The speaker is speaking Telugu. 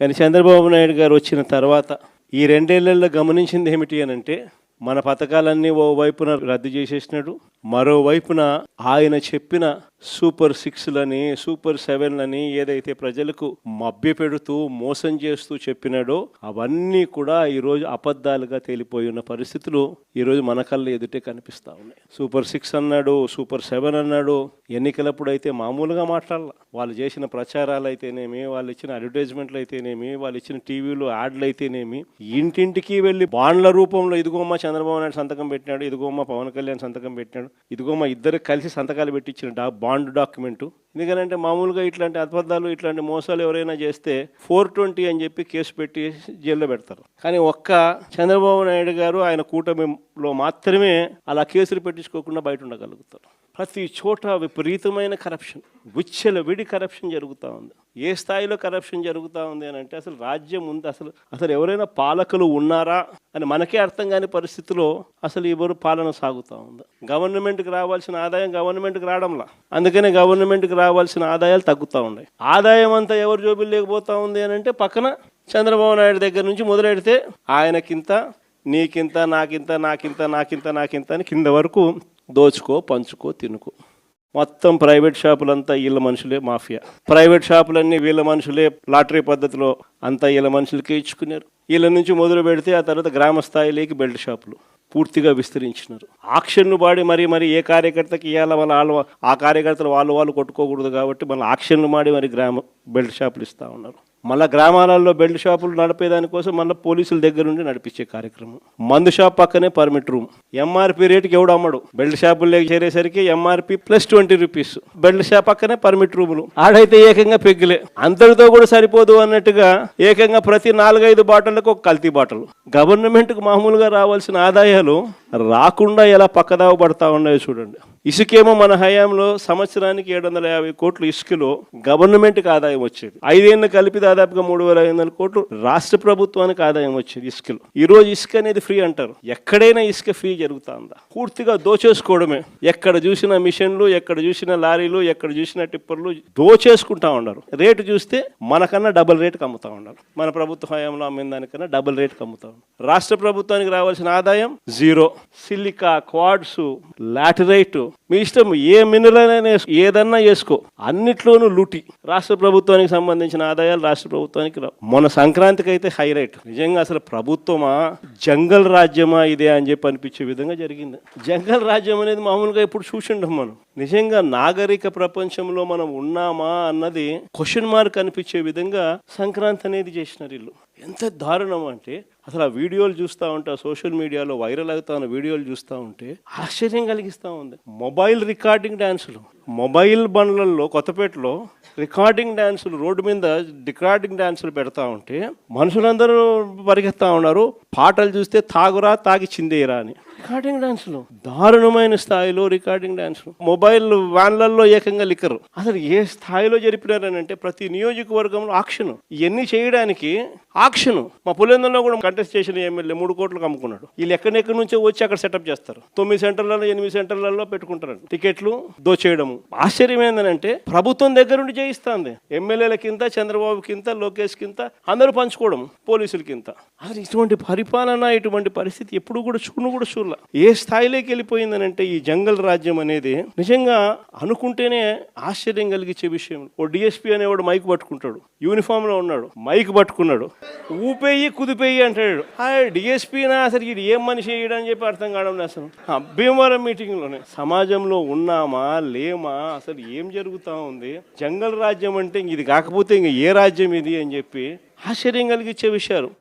కానీ చంద్రబాబు నాయుడు గారు వచ్చిన తర్వాత ఈ రెండేళ్ళలో గమనించింది ఏమిటి అని అంటే మన పథకాలన్నీ ఓ వైపున రద్దు చేసేసినాడు మరోవైపున ఆయన చెప్పిన సూపర్ సిక్స్లని సూపర్ సెవెన్లని ఏదైతే ప్రజలకు మభ్యపెడుతూ మోసం చేస్తూ చెప్పినాడో అవన్నీ కూడా ఈరోజు అబద్ధాలుగా తేలిపోయి ఉన్న పరిస్థితులు ఈరోజు మన కళ్ళ ఎదుటే కనిపిస్తూ ఉన్నాయి. సూపర్ సిక్స్ అన్నాడు సూపర్ సెవెన్ అన్నాడు ఎన్నికలప్పుడు అయితే మామూలుగా మాట్లాడాల. వాళ్ళు చేసిన ప్రచారాలు అయితేనేమి వాళ్ళు ఇచ్చిన అడ్వర్టైజ్మెంట్లు అయితేనేమి వాళ్ళు ఇచ్చిన టీవీలో యాడ్లు అయితేనేమి ఇంటింటికి వెళ్ళి బాండ్ల రూపంలో ఇదిగోమ్మ చంద్రబాబు నాయుడు సంతకం పెట్టినాడు ఇదిగోమ్మ పవన్ కళ్యాణ్ సంతకం పెట్టినాడు ఇదిగోమ్మ ఇద్దరు కలిసి సంతకాలు పెట్టించిన డా బాండ్ డాక్యుమెంట్. ఎందుకంటే మామూలుగా ఇట్లాంటి అబద్ధాలు ఇట్లాంటి మోసాలు ఎవరైనా చేస్తే ఫోర్ ట్వంటీ అని చెప్పి కేసు పెట్టి జైల్లో పెడతారు. కానీ ఒక్క చంద్రబాబు నాయుడు గారు ఆయన కూటమిలో మాత్రమే అలా కేసులు పెట్టించుకోకుండా బయట ఉండగలుగుతారు. ప్రతి చోట విపరీతమైన కరప్షన్ విచ్చల విడి కరప్షన్ జరుగుతూ ఉంది. ఏ స్థాయిలో కరప్షన్ జరుగుతూ ఉంది అని అంటే అసలు రాజ్యం ఉంది. అసలు అసలు ఎవరైనా పాలకులు ఉన్నారా అని మనకే అర్థం కాని పరిస్థితిలో అసలు ఎవరు పాలన సాగుతూ ఉంది. గవర్నమెంట్కి రావాల్సిన ఆదాయం గవర్నమెంట్కి రావడంలా. అందుకనే గవర్నమెంట్కి రావాల్సిన ఆదాయాలు తగ్గుతూ ఉన్నాయి. ఆదాయం అంతా ఎవరు జోబులు లేకపోతూ ఉంది అని అంటే పక్కన చంద్రబాబు నాయుడు దగ్గర నుంచి మొదలెడితే ఆయనకింత నీకింత నాకింత నాకింత నాకింత నాకింత అని కింద వరకు దోచుకో పంచుకో తినుకో. మొత్తం ప్రైవేట్ షాపులంతా వీళ్ళ మనుషులే మాఫియా. ప్రైవేట్ షాపులన్నీ వీళ్ళ మనుషులే లాటరీ పద్ధతిలో అంతా వీళ్ళ మనుషులకే ఇచ్చుకున్నారు. వీళ్ళ నుంచి మొదలు పెడితే ఆ తర్వాత గ్రామ స్థాయిలోకి బెల్ట్ షాపులు పూర్తిగా విస్తరించినారు. ఆక్షన్ను పాడి మరి మరి ఏ కార్యకర్తకి ఇవాళ వాళ్ళ వాళ్ళు ఆ కార్యకర్తలు వాళ్ళు వాళ్ళు కొట్టుకోకూడదు కాబట్టి మళ్ళీ ఆక్షన్లు మాడి మరి గ్రామ బెల్ట్ షాపులు ఇస్తూ ఉన్నారు. మళ్ళీ గ్రామాలలో బెల్ట్ షాపులు నడిపేదానికోసం మళ్ళీ పోలీసుల దగ్గర నుండి నడిపించే కార్యక్రమం. మందు షాప్ పక్కనే పర్మిట్ రూమ్. ఎంఆర్పి రేటుకి ఎవడు అమ్మడు? బెల్ట్ షాపుల్లోకి చేరేసరికి MRP plus twenty rupees belt shop పక్కనే పర్మిట్ రూములు. ఆడైతే ఏకంగా పెగ్గులే. అంతటితో కూడా సరిపోదు అన్నట్టుగా ఏకంగా ప్రతి నాలుగైదు బాటలకు ఒక కల్తీ బాటలు. గవర్నమెంట్కి మామూలుగా రావాల్సిన ఆదాయాలు రాకుండా ఎలా పక్కదావ పడతా ఉన్నాయో చూడండి. ఇసుకేమో మన హయాంలో సంవత్సరానికి ఏడు వందల యాభై కోట్లు ఇసుకలో గవర్నమెంట్కి ఆదాయం వచ్చేది. ఐదేళ్ళు కలిపి దాదాపుగా మూడు వేల ఐదు వందల కోట్లు రాష్ట్ర ప్రభుత్వానికి ఆదాయం వచ్చేది ఇసుకలో. ఈ రోజు ఇసుక అనేది ఫ్రీ అంటారు. ఎక్కడైనా ఇసుక ఫ్రీ జరుగుతా ఉందా పూర్తిగా దోచేసుకోవడమే. ఎక్కడ చూసిన మిషన్లు ఎక్కడ చూసిన లారీలు ఎక్కడ చూసిన టిప్పర్లు దోచేసుకుంటా ఉన్నారు. రేటు చూస్తే మనకన్నా డబుల్ రేటుకి అమ్ముతా ఉన్నారు. మన ప్రభుత్వ హయాంలో అమ్మిన దానికన్నా డబుల్ రేటుకి అమ్ముతా ఉన్నారు. రాష్ట్ర ప్రభుత్వానికి రావాల్సిన ఆదాయం జీరో. Silica quartz laterite. మీ ఇష్టం ఏ మినరల్ అయినా వేసుకో, ఏదన్నా వేసుకో. అన్నిట్లోనూ లూటి. రాష్ట్ర ప్రభుత్వానికి సంబంధించిన ఆదాయాలు రాష్ట్ర ప్రభుత్వానికి రావు. మొన్న సంక్రాంతికి అయితే హైలైట్ నిజంగా అసలు ప్రభుత్వమా? జంగల్ రాజ్యమా ఇదే అని చెప్పి అనిపించే విధంగా జరిగింది. జంగల్ రాజ్యం అనేది మామూలుగా ఇప్పుడు చూసిండం మనం. నిజంగా నాగరిక ప్రపంచంలో మనం ఉన్నామా అన్నది క్వశ్చన్ మార్క్ అనిపించే విధంగా సంక్రాంతి అనేది చేసినారు వీళ్ళు. ఎంత దారుణం అంటే అసలు ఆ వీడియోలు చూస్తూ ఉంటే ఆ సోషల్ మీడియాలో వైరల్ అవుతా ఉన్న వీడియోలు చూస్తూ ఉంటే ఆశ్చర్యం కలిగిస్తూ ఉంది. Mobile recording dances. మొబైల్ బండ్లలో కొత్తపేటలో రికార్డింగ్ డ్యాన్సులు రోడ్డు మీద రికార్డింగ్ డ్యాన్సులు పెడతా ఉంటే మనుషులందరూ పరిగెత్తా ఉన్నారు. పాటలు చూస్తే తాగురా తాగి చిందేయరా అని. రికార్డింగ్ డాన్సులు. దారుణమైన స్థాయిలో రికార్డింగ్ డాన్సులు. మొబైల్ వ్యాన్లలో ఏకంగా లిక్కరు. అసలు ఏ స్థాయిలో జరిపినారని అంటే ప్రతి నియోజకవర్గంలో ఆక్షన్. ఇవన్నీ చేయడానికి ఆక్షన్. మా పులేందంలో కూడా కంటెస్ట్ చేసిన ఎమ్మెల్యే మూడు కోట్లకు అమ్ముకున్నాడు వీళ్ళు ఎక్కడెక్కడి నుంచో వచ్చి అక్కడ సెటప్ చేస్తారు. తొమ్మిది సెంటర్లలో ఎనిమిది సెంటర్లలో పెట్టుకుంటారు. టికెట్లు దోచేయడము. ఆశ్చర్యం ఏంటంటే ప్రభుత్వం దగ్గర నుండి చేయిస్తుంది. ఎమ్మెల్యేల కింద చంద్రబాబు కింద లోకేష్ కింద అందరూ పంచుకోవడం పోలీసుల కింద. అసలు ఇటువంటి పరిపాలన ఇటువంటి పరిస్థితి ఎప్పుడు కూడా చూడను కూడా చూడాల. ఏ స్థాయిలోకి వెళ్ళిపోయిందనంటే ఈ జంగల్ రాజ్యం అనేది నిజంగా అనుకుంటేనే ఆశ్చర్యం కలిగించే విషయం. ఓ డిఎస్పీ అనేవాడు మైక్ పట్టుకుంటాడు. యూనిఫామ్లో ఉన్నాడు. మైక్ పట్టుకున్నాడు. ఊపేయి కుదిపేయి అంటాడు. ఆ డిఎస్పీనా అసలు ఇది ఏం మనిషి అని చెప్పి అర్థం కావడం అసలు. భీమవరం మీటింగ్లోనే సమాజంలో ఉన్నామా లేమా అసలు ఏం జరుగుతా ఉంది? జంగల్ రాజ్యం అంటే ఇది కాకపోతే ఇంక ఏ రాజ్యం ఇది అని చెప్పి ఆశ్చర్యం కలిగించే విషయాలు.